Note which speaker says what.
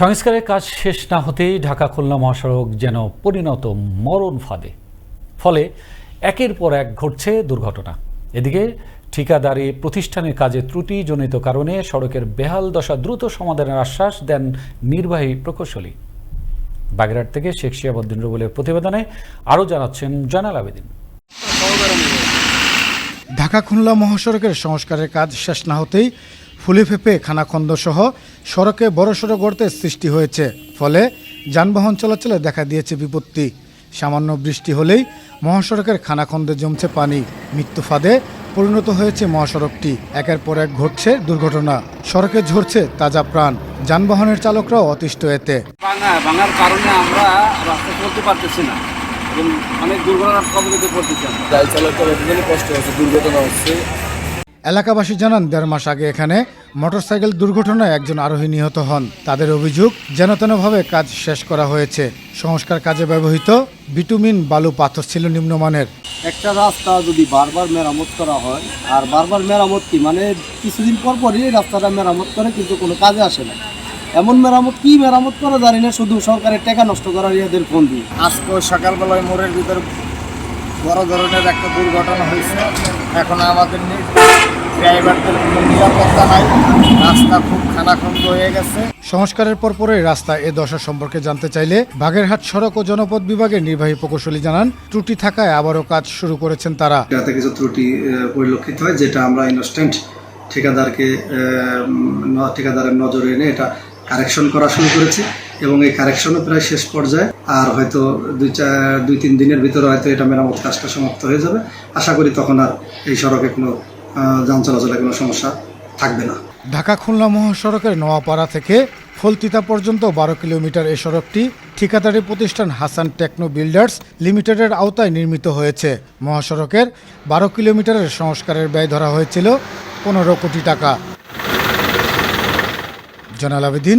Speaker 1: সংস্কারের কাজ শেষ না হতেই ঢাকা খুলনা মহাসড়ক যেন পরিণত মরণ ফাঁদে। ফলে একের পর এক ঘটছে দুর্ঘটনা। এদিকে ঠিকাদারি প্রতিষ্ঠানের কাজে ত্রুটিজনিত কারণে সড়কের বেহাল দশা দ্রুত সমাধানের আশ্বাস দেন নির্বাহী প্রকৌশলী। বাগেরহাট থেকে শেখ শিয়াবুদ্দিন রুবুলের প্রতিবেদনে আরও জানাচ্ছেন জয়নাল আবেদিন।
Speaker 2: ঢাকা খুলনা মহাসড়কের সংস্কারের কাজ শেষ না হতেই ফুলে ফেঁপে খানাখন্দ সহ সড়কে বড়সড় গর্তের সৃষ্টি হয়েছে। ফলে যানবাহন চলাচলে দেখা দিয়েছে বিপত্তি। সামান্য বৃষ্টি হলেই মহাসড়কের খানাখন্দে জমছে পানি। মৃত্যু ফাঁদে পরিণত হয়েছে মহাসড়কটি। একের পর এক ঘটছে দুর্ঘটনা। সড়কে ঝরছে তাজা প্রাণ। যানবাহনের চালকরাও অতিষ্ঠ এতে।
Speaker 3: ভাঙা ভাঙার কারণে আমরা রাস্তা চলতে পারতেছি না এবং অনেক দুর্ঘটনার কবলিতে পড়তেছি
Speaker 4: গাড়ি চালকের কষ্ট হচ্ছে দুর্ঘটনা হচ্ছে।
Speaker 2: এলাকাবাসী জানান দেড় মাস আগে এখানে মোটরসাইকেল দুর্ঘটনায় একজন আরোহী নিহত হন। তাদের অভিযোগ যেন তেনভাবে কাজ শেষ করা হয়েছে। সংস্কার কাজে ব্যবহৃত বিটুমিন বালু পাথর ছিল নিম্নমানের।
Speaker 3: একটা রাস্তা যদি বারবার মেরামত করা হয় আর বারবার মেরামত কি মানে কিছুদিন পর পরই রাস্তাটা মেরামত করে কিন্তু কোনো কাজে আসে না। এমন মেরামত কি মেরামত করা জানি না শুধু সরকারের টাকা নষ্ট করার ইয়াদের ফোন দিয়ে
Speaker 4: আজকে সকালবেলায় মোড়ের ভিতর বড় ধরনের একটা দুর্ঘটনা হয়েছে। এখন আমাদের ড্রাইভারদের নিরাপত্তা নাই। রাস্তা খুব খানাখন্দ হয়ে গেছে।
Speaker 2: সংস্কারের পরপরই রাস্তা এ দশা সম্পর্কে জানতে চাইলে বাগেরহাট সড়ক ও জনপদ বিভাগের নির্বাহী প্রকৌশলী জানান ত্রুটি থাকায় আবারও কাজ শুরু করেছেন তারা।
Speaker 5: যাতে কিছু ত্রুটি পরিলক্ষিত হয় যেটা আমরা ইনস্ট্যান্ট ঠিকাদারকে আহ, ঠিকাদারের নজরে এনে এটা কারেকশন করা শুরু করেছি। এবং এই কারেকশনও প্রায় শেষ পর্যায়ে। আর হয়তো দুই চার দুই তিন দিনের ভিতরে হয়তো এটা মেরামত কাজটা সমাপ্ত হয়ে যাবে। আশা করি তখন আর এই সড়কে কোনো যান চলাচলে কোনো সমস্যা থাকবে না।
Speaker 2: ঢাকা খুলনা মহাসড়কের নোয়াপাড়া থেকে ফলতিতা পর্যন্ত বারো কিলোমিটার এই সড়কটি ঠিকাদারি প্রতিষ্ঠান হাসান টেকনো বিল্ডার্স লিমিটেডের আওতায় নির্মিত হয়েছে। মহাসড়কের বারো কিলোমিটারের সংস্কারের ব্যয় ধরা হয়েছিল পনেরো কোটি টাকা। Zainal Abedin